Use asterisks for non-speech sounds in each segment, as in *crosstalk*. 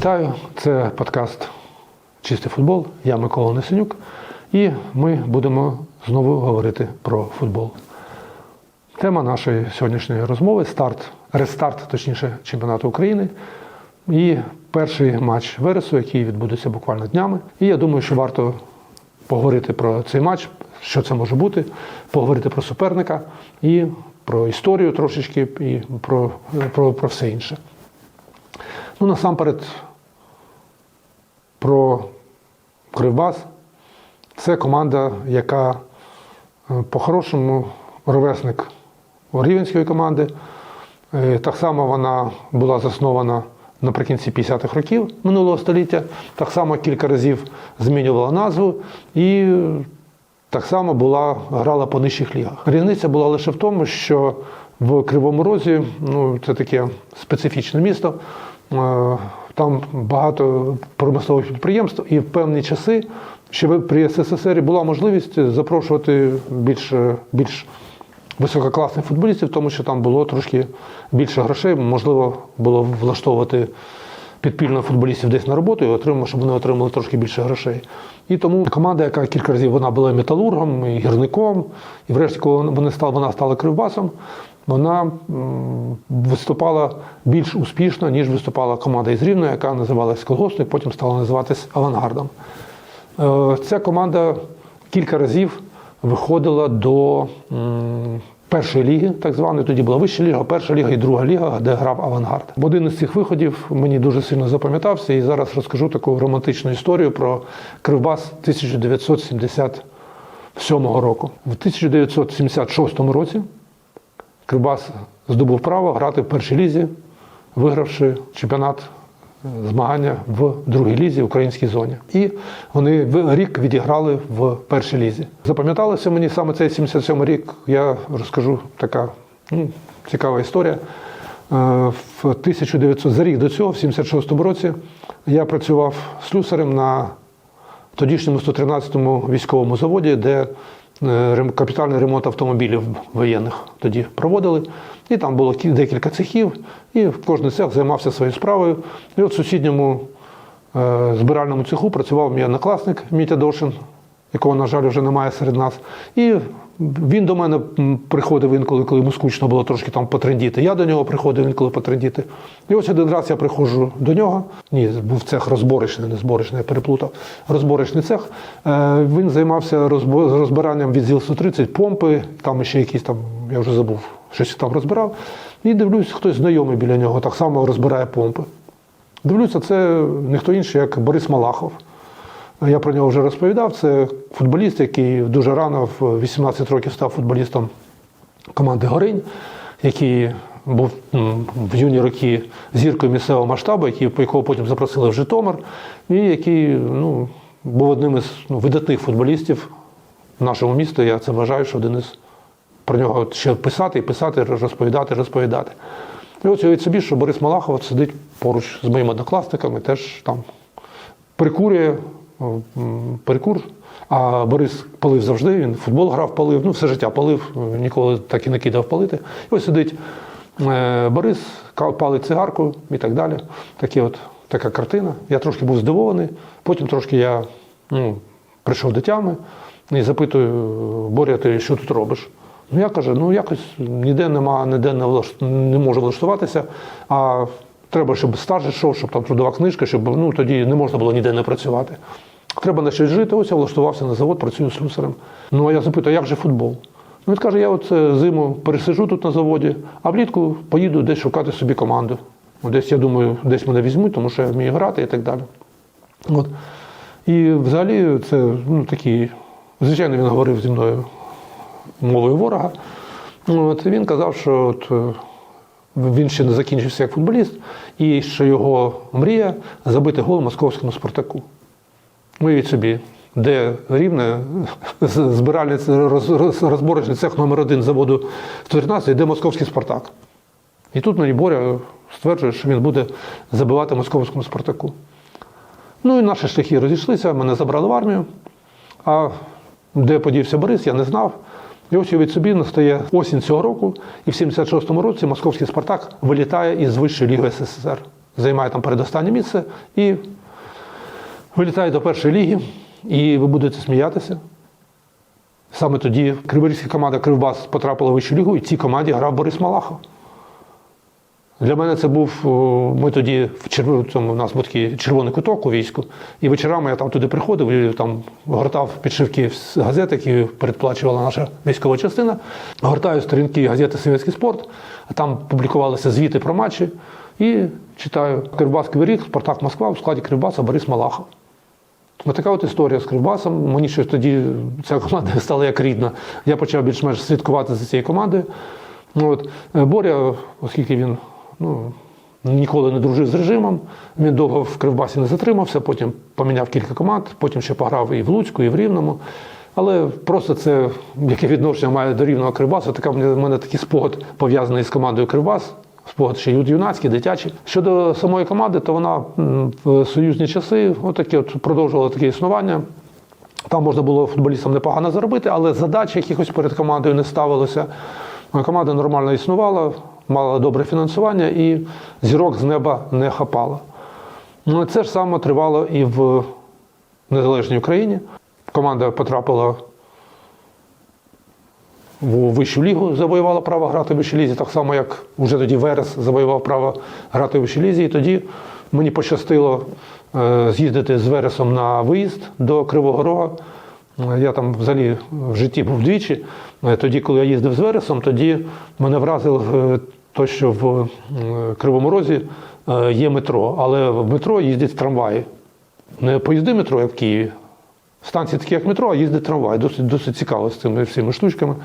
Вітаю! Це подкаст Чистий футбол. Я Микола Несенюк, і ми будемо знову говорити про футбол. Тема нашої сьогоднішньої розмови старт, рестарт, точніше, чемпіонату України. І перший матч Вересу, який відбудеться буквально днями. І я думаю, що варто поговорити про цей матч, що це може бути, поговорити про суперника і про історію трошечки, і про, про, про все інше. Ну, насамперед, про Кривбас. Це команда, яка е, по-хорошому ровесник Рівенської команди. Е, Так само вона була заснована наприкінці 50-х років минулого століття. Так само кілька разів змінювала назву і е, так само була, грала по нижчих лігах. Різниця була лише в тому, що в Кривому Розі, ну це таке специфічне місто. Там багато промислових підприємств, і в певні часи ще при СССР була можливість запрошувати більш, більш висококласних футболістів, тому що там було трошки більше грошей. Можливо, було влаштовувати підпільно футболістів десь на роботу і отримав, щоб вони отримали трошки більше грошей. І тому команда, яка кілька разів вона була металургом, і гірником, і врешті, коли вони стали, вона стала кривбасом, вона виступала більш успішно, ніж виступала команда із Рівної, яка називалась Колгоспник, потім стала називатись Авангардом. Е, Ця команда кілька разів виходила до першої ліги, так званої. Тоді була вища ліга, перша ліга і друга ліга, де грав авангард. Один із цих виходів мені дуже сильно запам'ятався, і зараз розкажу таку романтичну історію про Кривбас 1977 року. В 1976 році Кривбас здобув право грати в першій лізі, вигравши чемпіонат е, змагання в другій лізі, в українській зоні. І вони рік відіграли в першій лізі. Запам'яталося мені саме цей 77 рік. Я розкажу така ну, цікава історія. Е, В 1900, за рік до цього, в 76-му році, я працював слюсарем на тодішньому 113-му військовому заводі, де капітальний ремонт автомобілів воєнних тоді проводили. І там було кі- декілька цехів, і кожен цех займався своєю справою. І от в сусідньому е, збиральному цеху працював мій однокласник Мітя Дошин, якого, на жаль, вже немає серед нас. І він до мене приходив інколи, коли йому скучно було трошки там потрендіти. Я до нього приходив інколи потрендіти. І ось один раз я приходжу до нього. Ні, був цех розборочний, не зборочний, я переплутав. Розборочний цех. Е, Він займався розбиранням від ЗІЛ-130, помпи, там ще якісь там, я вже забув, щось там розбирав. І дивлюсь, хтось знайомий біля нього так само розбирає помпи. Дивлюся, це не хто інший, як Борис Малахов. Я про нього вже розповідав. Це футболіст, який дуже рано, в 18 років, став футболістом команди Горинь, який був в юні роки зіркою місцевого масштабу, який, якого потім запросили в Житомир, і який ну, був одним із ну, видатних футболістів нашого міста. Я це вважаю, що один із про нього ще писати і писати, розповідати, розповідати. І ось уявіть собі, що Борис Малахов сидить поруч з моїми однокласниками, теж там прикурює, перекур. А Борис палив завжди, він футбол грав, палив, ну все життя палив, ніколи так і не кидав палити. І ось сидить е, Борис, палить цигарку і так далі. Такі от, така картина. Я трошки був здивований. Потім трошки я ну, прийшов до тями і запитую, Боря, ти що тут робиш? Ну я кажу, ну якось ніде нема, ніде не, влаш- не можу влаштуватися. А треба, щоб стаж йшов, щоб там трудова книжка, щоб ну, тоді не можна було ніде не працювати. Треба на щось жити. Ось я влаштувався на завод, працюю слюсарем. Ну а я запитую, як же футбол? Ну, він каже, я от е, зиму пересижу тут на заводі, а влітку поїду десь шукати собі команду. Десь я думаю, десь мене візьмуть, тому що я вмію грати і так далі. От. І взагалі це ну, такий, звичайно, він говорив зі мною мовою ворога. От, він казав, що от, е, він ще не закінчився як футболіст, і що його мрія забити гол московському Спартаку. Уявіть собі, де рівне збиральний розборочний цех номер один заводу 113, де московський Спартак. І тут мені Боря стверджує, що він буде забивати московському Спартаку. Ну і наші шляхи розійшлися, мене забрали в армію. А де подівся Борис, я не знав. І ось від собі настає осінь цього року, і в 76-му році московський Спартак вилітає із Вищої ліги СССР. займає там передостаннє місце і вилітає до першої ліги. І ви будете сміятися. Саме тоді криворізька команда Кривбас потрапила в вищу лігу, і цій команді грав Борис Малахов. Для мене це був. Ми тоді в черв... цьому, у нас був такий червоний куток у війську, і вечорами я там туди приходив там гортав підшивки з газет, які передплачувала наша військова частина. Гортаю сторінки газети Совєтський спорт, а там публікувалися звіти про матчі. І читаю Кривбас Кривий Спартак Москва у складі Кривбаса Борис Малахов. Така от історія з Кривбасом. Мені ще тоді ця команда *laughs* стала як рідна. Я почав більш-менш слідкувати за цією командою. Ну, От. е, Боря, оскільки він ну, ніколи не дружив з режимом, він довго в Кривбасі не затримався, потім поміняв кілька команд, потім ще пограв і в Луцьку, і в Рівному. Але просто це яке відношення має до рівного Кривбасу. Така в мене такий спогад пов'язаний з командою Кривбас. Спогад ще ю- юнацький, дитячий. Щодо самої команди, то вона в союзні часи отакі от продовжувала таке існування. Там можна було футболістам непогано заробити, але задач якихось перед командою не ставилося. Команда нормально існувала, мала добре фінансування і зірок з неба не хапала. Ну, це ж саме тривало і в незалежній Україні. Команда потрапила в вищу лігу, завоювала право грати в вищій лізі, так само, як вже тоді Верес завоював право грати в вищій лізі. І тоді мені пощастило е, з'їздити з Вересом на виїзд до Кривого Рога. Е, Я там взагалі в житті був двічі. Е, Тоді, коли я їздив з Вересом, тоді мене вразило те, що в Кривому Розі є метро, але в метро їздять трамваї. Не поїзди метро, як в Києві. Станції такі, як метро, а їздить трамвай. Досить, досить цікаво з цими всіми штучками.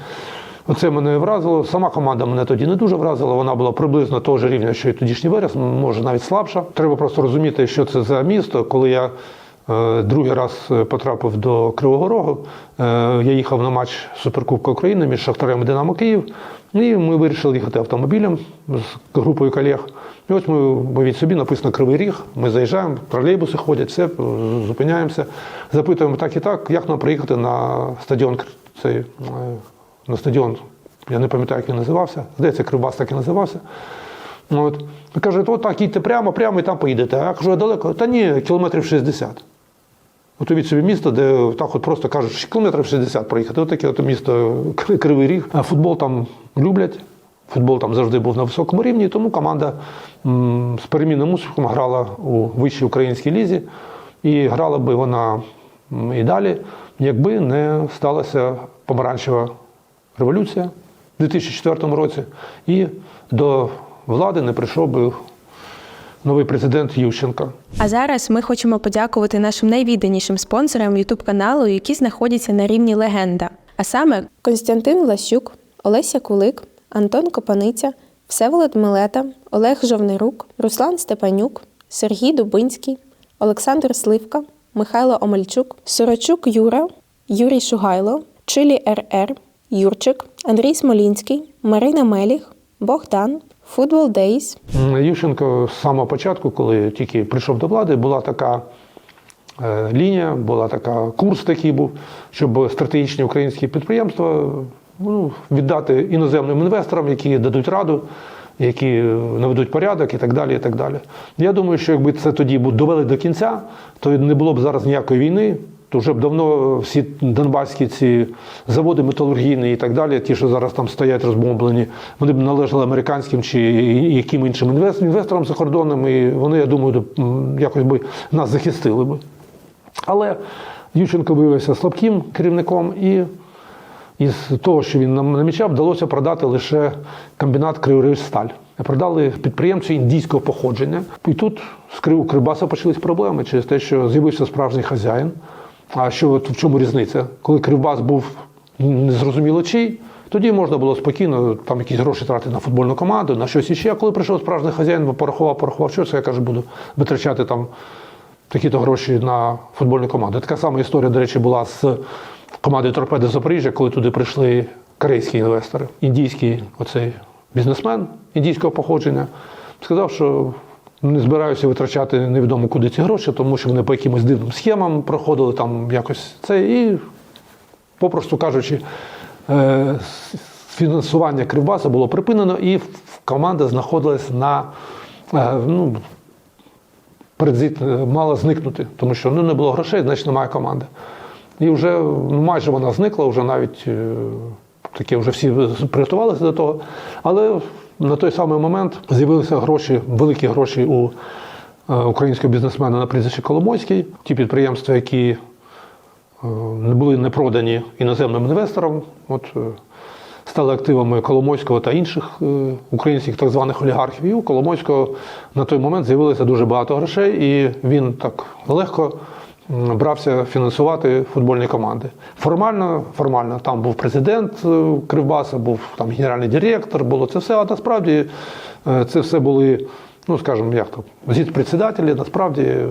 Оце мене вразило. Сама команда мене тоді не дуже вразила. Вона була приблизно того ж рівня, що і тодішній верес, може навіть слабша. Треба просто розуміти, що це за місто. Коли я другий раз е, потрапив до Кривого Рогу, е, я їхав на матч Суперкубка України між Шахтарем і Динамо Київ. І ми вирішили їхати автомобілем з групою колег. І ось ми уявіть собі, написано Кривий Ріг. Ми заїжджаємо, тролейбуси ходять, все, зупиняємося, запитуємо так і так, як нам приїхати на стадіон цей, е, на стадіон. Я не пам'ятаю, як він називався. Здається, Кривбас так і називався. От. Каже, от так їдьте прямо, прямо і там поїдете. А я кажу, а далеко? Та ні, кілометрів 60. От уявіть собі місто, де так от просто кажуть, що кілометрів 60 проїхати. От таке от місто Кривий Ріг. А футбол там люблять. Футбол там завжди був на високому рівні, тому команда з перемінним успіхом грала у вищій українській лізі. І грала би вона і далі, якби не сталася помаранчева революція у 2004 році, і до влади не прийшов би новий президент Ющенко. А зараз ми хочемо подякувати нашим найвідданішим спонсорам youtube каналу, які знаходяться на рівні легенда. А саме Константин Ласюк, Олеся Кулик, Антон Копаниця, Всеволод Милета, Олег Жовнирук, Руслан Степанюк, Сергій Дубинський, Олександр Сливка, Михайло Омельчук, Сорочук Юра, Юрій Шугайло, Чилі РР, Юрчик, Андрій Смолінський, Марина Меліх, Богдан, Футбол М, Ющенко з самого початку, коли тільки прийшов до влади, була така е, лінія, була така курс такий був, щоб стратегічні українські підприємства ну, віддати іноземним інвесторам, які дадуть раду, які наведуть порядок і так далі. і так далі. Я думаю, що якби це тоді довели до кінця, то не було б зараз ніякої війни. То вже б давно всі донбаські ці заводи металургійні і так далі, ті, що зараз там стоять розбомблені, вони б належали американським чи яким іншим інвес- інвесторам закордонним, і вони, я думаю, якось би нас захистили би. Але Ющенко виявився слабким керівником, і із того, що він нам намічав, вдалося продати лише комбінат Криворіжсталь. Продали підприємцю індійського походження. І тут з Кривбаса почались проблеми через те, що з'явився справжній хазяїн. А що от в чому різниця? Коли Кривбас був незрозуміло чий, тоді можна було спокійно там якісь гроші тратити на футбольну команду, на щось іще. А коли прийшов справжній хазяїн, порахував, порахував, що це я каже, буду витрачати там такі-то гроші на футбольну команду. Така сама історія, до речі, була з командою Торпеди Запоріжжя, коли туди прийшли корейські інвестори. Індійський оцей бізнесмен індійського походження сказав, що не збираюся витрачати невідомо куди ці гроші, тому що вони по якимось дивним схемам проходили там якось це. І, попросту кажучи, е, фінансування Кривбаса було припинено, і команда знаходилась на е, ну, передзвіт е, мала зникнути, тому що ну, не було грошей, значить немає команди. І вже ну, майже вона зникла, вже навіть таке вже всі приготувалися до того. Але на той самий момент з'явилися гроші, великі гроші у е, українського бізнесмена на прізвище Коломойський. Ті підприємства, які е, не були не продані іноземним інвесторам, от, е, стали активами Коломойського та інших українських так званих олігархів. І у Коломойського на той момент з'явилося дуже багато грошей, і він так легко брався фінансувати футбольні команди. Формально, формально там був президент е, Кривбаса, був там генеральний директор, було це все. А насправді е, це все були, ну скажімо, як то, зіт-председателі, насправді. е,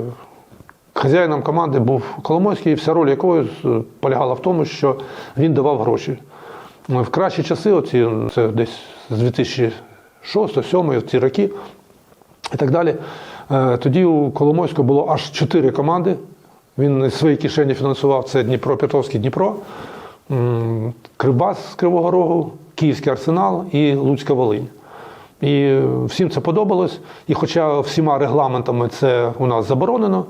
Хазяїном команди був Коломойський, вся роль якої полягала в тому, що він давав гроші. В кращі часи, оці, це десь з 2006-2007, ці роки і так далі. е, Тоді у Коломойського було аж чотири команди. Він із своєї кишені фінансував це Дніпро, Петровський Дніпро, м, Кривбас з Кривого Рогу, Київський Арсенал і Луцька Волинь. І всім це подобалось. І хоча всіма регламентами це у нас заборонено,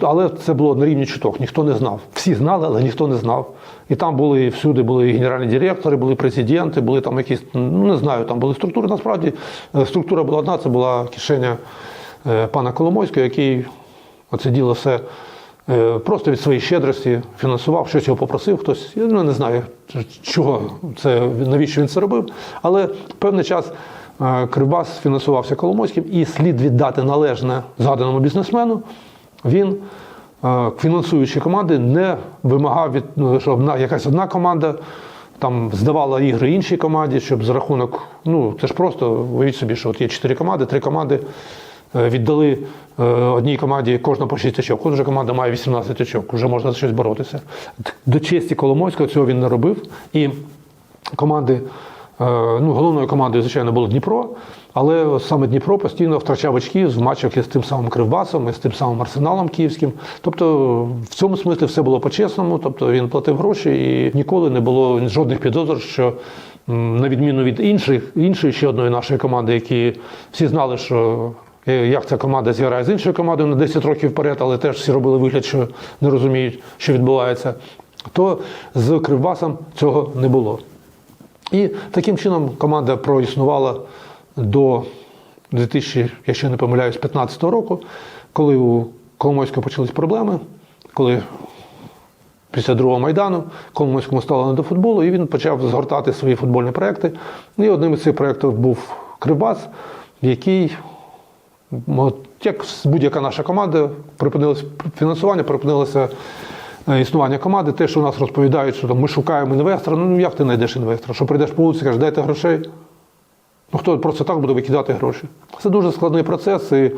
але це було на рівні чуток. Ніхто не знав. Всі знали, але ніхто не знав. І там були всюди були генеральні директори, були президенти, були там якісь, ну не знаю, там були структури. Насправді е, структура була одна, це була кишеня е, пана Коломойського, який оце діло все просто від своєї щедрості фінансував, щось його попросив хтось. Я ну, не знаю, чого це, навіщо він це робив. Але певний час е, Кривбас фінансувався Коломойським, і слід віддати належне згаданому бізнесмену. Він, е, фінансуючи команди, не вимагав від ну, щоб якась одна команда. Там здавала ігри іншій команді, щоб за рахунок, ну це ж просто уявіть собі, що от є чотири команди, три команди е, віддали е, одній команді кожна по 6 очок. Кожна команда має 18 очок, вже можна за щось боротися. До честі Коломойського цього він не робив. І команди, е, ну, головною командою, звичайно, було Дніпро, але саме Дніпро постійно втрачав очки в матчах із тим самим Кривбасом, із тим самим Арсеналом Київським. Тобто в цьому смислі все було по-чесному, тобто він платив гроші і ніколи не було жодних підозр, що на відміну від інших, іншої ще одної нашої команди, які всі знали, що е, як ця команда зіграє з іншою командою на 10 років вперед, але теж всі робили вигляд, що не розуміють, що відбувається, то з Кривбасом цього не було. І таким чином команда проіснувала до 2000, якщо не помиляюсь, 15 року, коли у Коломойського почались проблеми, коли після другого майдану Коломойському стало не до футболу, і він почав згортати свої футбольні проекти. І одним із цих проєктів був Кривбас, який, як будь-яка наша команда, припинилось фінансування, припинилося е, існування команди. Те, що у нас розповідають, що там, ми шукаємо інвестора. Ну як ти знайдеш інвестора? Що прийдеш по вулиці, кажеш, дайте грошей. Ну, хто просто так буде викидати гроші? Це дуже складний процес. І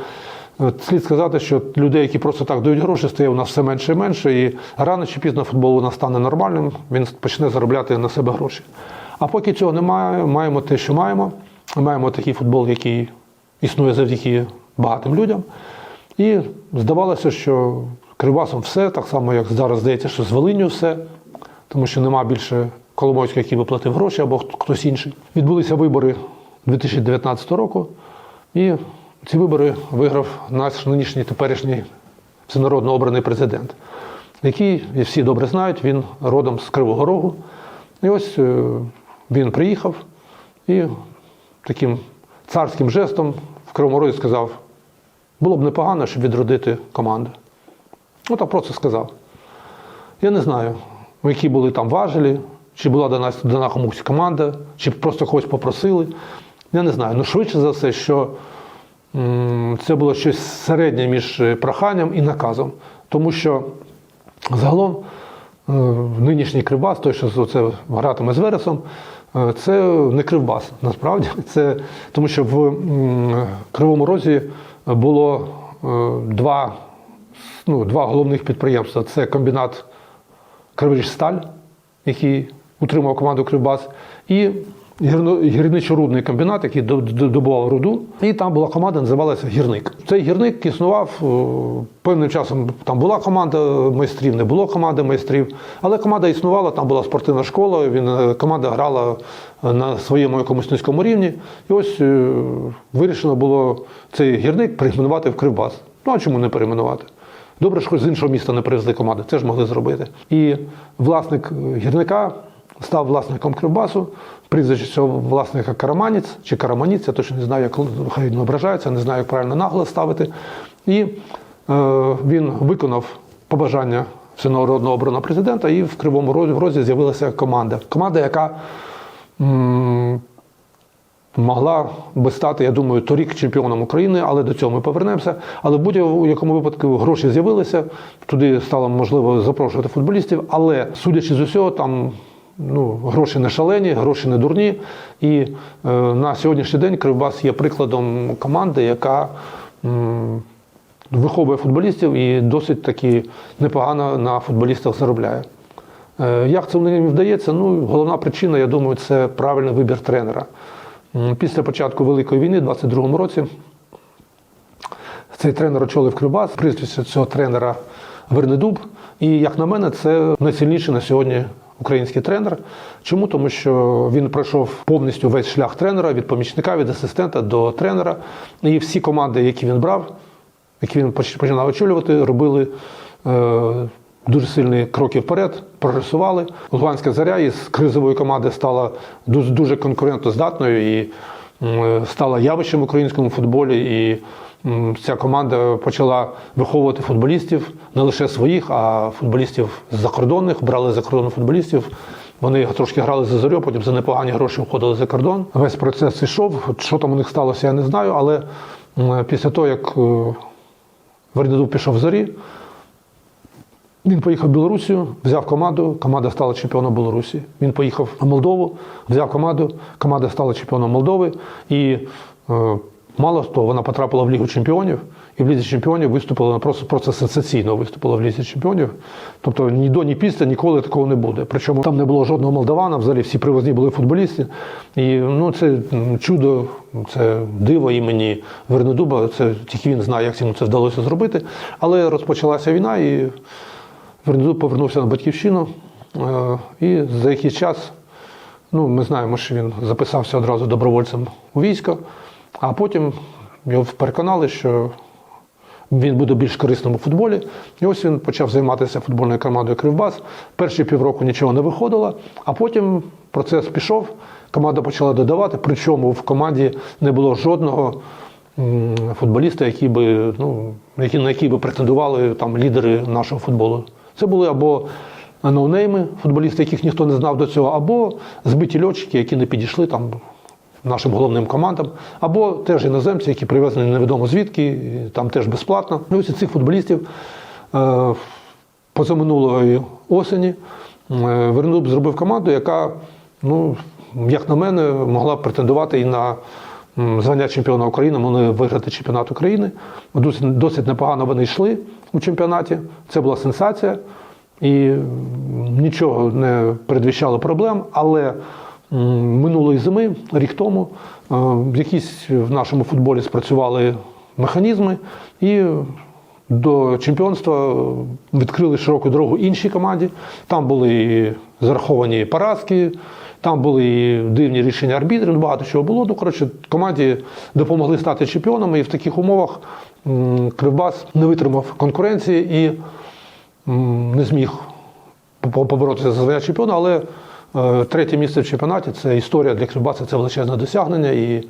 е, слід сказати, що людей, які просто так дають гроші, стає у нас все менше і менше. І рано чи пізно футбол у нас стане нормальним, він почне заробляти на себе гроші. А поки цього немає, маємо те, що маємо. Маємо такий футбол, який існує завдяки багатим людям. І здавалося, що Кривбасом все, так само, як зараз здається, що з Волинню все, тому що нема більше Коломойського, який би платив гроші, або хто- хтось інший. Відбулися вибори 2019 року, і ці вибори виграв наш нинішній теперішній всенародно обраний президент, який, і всі добре знають, він родом з Кривого Рогу. І ось е, він приїхав і таким царським жестом в Кривому Розі сказав: було б непогано, щоб відродити команду. Ну так просто сказав. Я не знаю, які були там важелі, чи була дана, дана комусь команда, чи просто когось попросили. Я не знаю. Ну, швидше за все, що м, це було щось середнє між е, проханням і наказом. Тому що загалом е, нинішній кривбас, той, що це гратиме з Вересом, е, це не кривбас, насправді. *laughs* Це, тому що в м, Кривому Розі було е, два, ну, два головних підприємства. Це комбінат Криворіжсталь, який утримував команду Кривбас, і гірничо-рудний комбінат, який до- до- добував руду. І там була команда, називалася Гірник. Цей гірник існував певним часом. Там була команда майстрів, не було команди майстрів, але команда існувала, там була спортивна школа. Він е, команда грала е, на своєму якомусь низькому рівні. І ось е, вирішено було цей гірник перейменувати в Кривбас. Ну а чому не перейменувати? Добре, що з іншого міста не привезли команди, це ж могли зробити. І власник е, гірника став власником Кривбасу. Прізвище цього власника Караманець чи Караманіць, я точно не знаю, як хай не ображається, не знаю, як правильно наголос ставити. І е, він виконав побажання всенародного обраного президента, і в Кривому Розі з'явилася команда. Команда, яка м, могла би стати, я думаю, торік чемпіоном України, але до цього ми повернемося. Але в будь-якому випадку гроші з'явилися, туди стало можливо запрошувати футболістів. Але судячи з усього, там ну, гроші не шалені, гроші не дурні. І е, на сьогоднішній день Кривбас є прикладом команди, яка м, виховує футболістів і досить таки непогано на футболістах заробляє. Е, Як це їм вдається? Ну, головна причина, я думаю, це правильний вибір тренера. Після початку Великої війни, у 22-му році, цей тренер очолив Кривбас, прізвище цього тренера Вернедуб. І, як на мене, це найсильніший на сьогодні український тренер. Чому? Тому що він пройшов повністю весь шлях тренера від помічника, від асистента до тренера. І всі команди, які він брав, які він починав очолювати, робили е, дуже сильні кроки вперед, прогресували. Луганська заря із кризової команди стала дуже, дуже конкурентоздатною і м, стала явищем в українському футболі. І ця команда почала виховувати футболістів не лише своїх, а футболістів закордонних, брали закордонних футболістів. Вони трошки грали за зорю, потім за непогані гроші входили за кордон. Весь процес йшов. Що там у них сталося, я не знаю. Але після того, як е, Вернедуб пішов в зорі, він поїхав в Білорусію, взяв команду, команда стала чемпіоном Білорусі. Він поїхав в Молдову, взяв команду, команда стала чемпіоном Молдови. І е, мало того, вона потрапила в Лігу чемпіонів, і в Лізі чемпіонів виступила просто, просто сенсаційно виступила в Лізі чемпіонів. Тобто ні до, ні після ніколи такого не буде. Причому там не було жодного молдавана, взагалі всі привозні були футболісти. І ну, це чудо, це диво імені Вернедуба. Це тільки він знає, як йому це вдалося зробити. Але розпочалася війна і. Вернедуб повернувся на батьківщину, е, і за якийсь час, ну, ми знаємо, що він записався одразу добровольцем у військо, а потім його переконали, що він буде більш корисним у футболі. І ось він почав займатися футбольною командою Кривбас. Перші півроку нічого не виходило, а потім процес пішов, команда почала додавати, причому в команді не було жодного футболіста, які би, ну, які, на які би претендували там, лідери нашого футболу. Це були або ноунейми, футболісти, яких ніхто не знав до цього, або збиті льотчики, які не підійшли там нашим головним командам, або теж іноземці, які привезені невідомо звідки, там теж безплатно. І ось цих футболістів е, позаминулої осені е, Вернедуб зробив команду, яка, ну, як на мене, могла претендувати і на звання чемпіона України, могли виграти чемпіонат України. Досить, досить непогано вони йшли у чемпіонаті. Це була сенсація. І нічого не передвіщало проблем, але минулої зими, рік тому, е, якісь в нашому футболі спрацювали механізми, і до чемпіонства відкрили широку дорогу іншій команді. Там були і зараховані поразки, там були і дивні рішення арбітрів, багато чого було. Ну, коротше, команді допомогли стати чемпіонами, і в таких умовах Кривбас не витримав конкуренції і не зміг поборотися за звання чемпіона, але третє місце в чемпіонаті це історія для Кривбаса, це величезне досягнення. І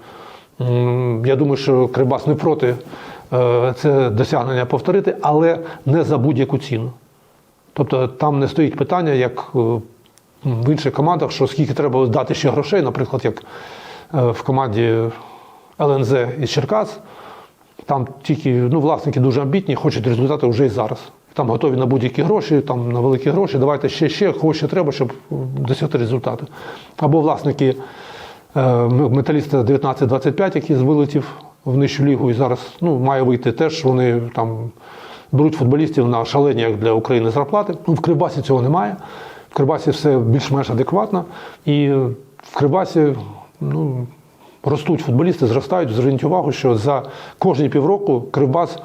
я думаю, що Кривбас не проти е, це досягнення повторити, але не за будь-яку ціну. Тобто там не стоїть питання, як е, в інших командах, що скільки треба дати ще грошей, наприклад, як е, в команді ЛНЗ із Черкас. Там тільки ну, власники дуже амбітні, хочуть результати вже і зараз. Там готові на будь-які гроші, там на великі гроші. Давайте ще, ще, кого треба, щоб досягти результату. Або власники е, металіста 1925, який вилетів в нижчу лігу і зараз ну, має вийти теж. Вони там беруть футболістів на шалені як для України зарплати. Ну, в Кривбасі цього немає. В Кривбасі все більш-менш адекватно. І в Кривбасі ну, ростуть футболісти, зростають. Зверніть увагу, що за кожні півроку Кривбас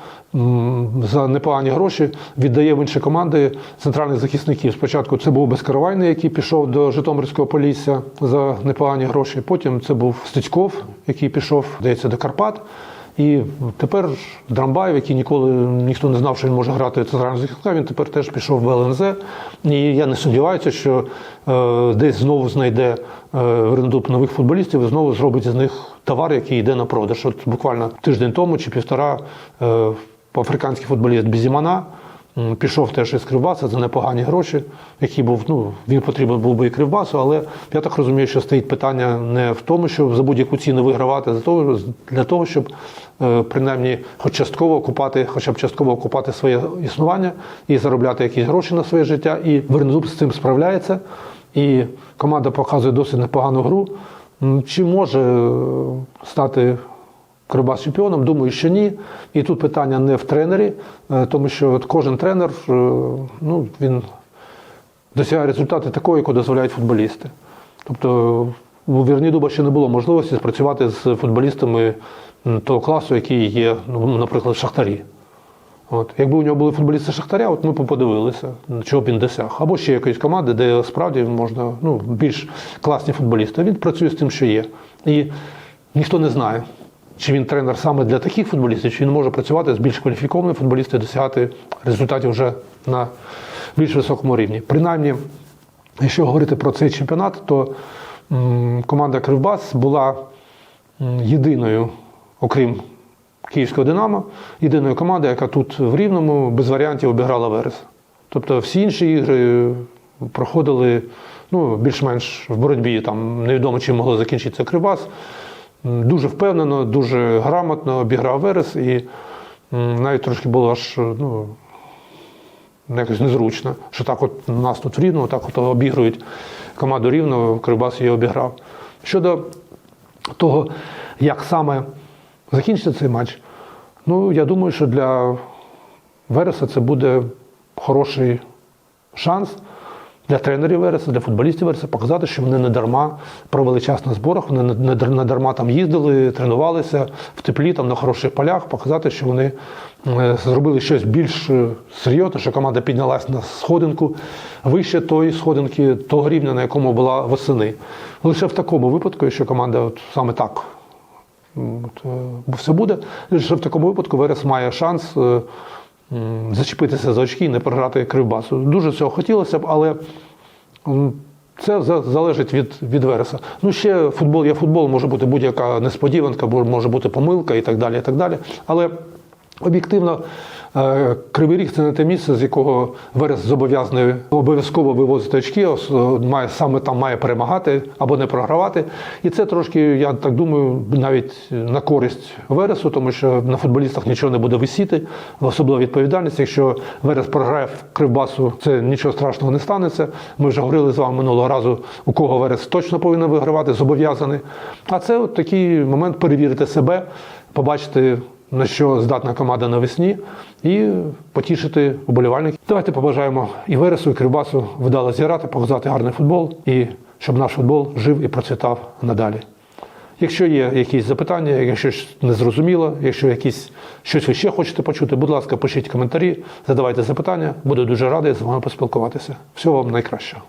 за непогані гроші віддає в інші команди центральних захисників. Спочатку це був Безкаравайний, який пішов до Житомирського Полісся за непогані гроші. Потім це був Стецьков, який пішов, здається, до Карпат. І тепер Драмбаєв, який ніколи ніхто не знав, що він може грати центрального захисника, він тепер теж пішов в ЛНЗ. І я не сподіваюся, що е, десь знову знайде е, Вернедуб нових футболістів і знову зробить з них товар, який йде на продаж. От буквально тиждень тому чи півтора е, африканський футболіст Бізімана пішов теж із Кривбаса за непогані гроші, які був, ну, він потрібен був би і Кривбасу, але я так розумію, що стоїть питання не в тому, щоб за будь-яку ціну вигравати, а для того, щоб е, принаймні хоч частково окупати, хоча б частково окупати своє існування і заробляти якісь гроші на своє життя. І Вернедуб з цим справляється. І команда показує досить непогану гру. Чи може е, стати Кривбас чемпіоном? Думаю, що ні. І тут питання не в тренері, е, тому що от кожен тренер е, ну, він досягає результати такого, якого дозволяють футболісти. Тобто у Вернідуба ще не було можливості спрацювати з футболістами того класу, який є, ну, наприклад, в Шахтарі. От. Якби у нього були футболісти Шахтаря, от ми б подивилися, чого б він досяг. Або ще якоїсь команди, де справді можна ну, більш класні футболісти. Він працює з тим, що є. І ніхто не знає, чи він тренер саме для таких футболістів, чи він може працювати з більш кваліфікованими футболістами досягати результатів вже на більш високому рівні. Принаймні, якщо говорити про цей чемпіонат, то команда Кривбас була єдиною, окрім Київського Динамо, єдиною командою, яка тут в Рівному без варіантів обіграла Верес. Тобто всі інші ігри проходили ну, більш-менш в боротьбі. Там невідомо, чим могло закінчитися Кривбас. Дуже впевнено, дуже грамотно обіграв Верес і навіть трошки було аж ну, якось незручно, що так от нас тут в Рівному, так от обігрують команду Рівного, Кривбас її обіграв. Щодо того, як саме закінчиться цей матч, ну я думаю, що для Вереса це буде хороший шанс для тренерів Вереса, для футболістів Вереса показати, що вони не дарма провели час на зборах, вони не- не дар- не дарма там їздили, тренувалися в теплі, там на хороших полях, показати, що вони е, зробили щось більш е, серйозне, що команда піднялась на сходинку вище тої сходинки, того рівня, на якому була восени. Лише в такому випадку, якщо команда от саме так е, все буде. Лише в такому випадку Верес має шанс зачепитися за очки і не програти кривбасу. Дуже цього хотілося б, але це залежить від, від Вереса. Ну, ще футбол є футбол, може бути будь-яка несподіванка, може бути помилка і так далі. І так далі. Але об'єктивно, Кривий Ріг це не те місце, з якого Верес зобов'язаний обов'язково вивозити очки, має, саме там має перемагати або не програвати. І це трошки, я так думаю, навіть на користь Вересу, тому що на футболістах нічого не буде висіти, особлива відповідальність. Якщо Верес програє в Кривбасу, це нічого страшного не станеться. Ми вже говорили з вами минулого разу, у кого Верес точно повинен вигравати, зобов'язаний. А це от такий момент перевірити себе, побачити на що здатна команда навесні, і потішити уболівальників. Давайте побажаємо і Вересу, і Кривбасу вдало зіграти, показати гарний футбол і щоб наш футбол жив і процвітав надалі. Якщо є якісь запитання, якщо щось не якщо якісь щось ви ще хочете почути, будь ласка, пишіть коментарі, задавайте запитання. Буду дуже радий з вами поспілкуватися. Всього вам найкращого.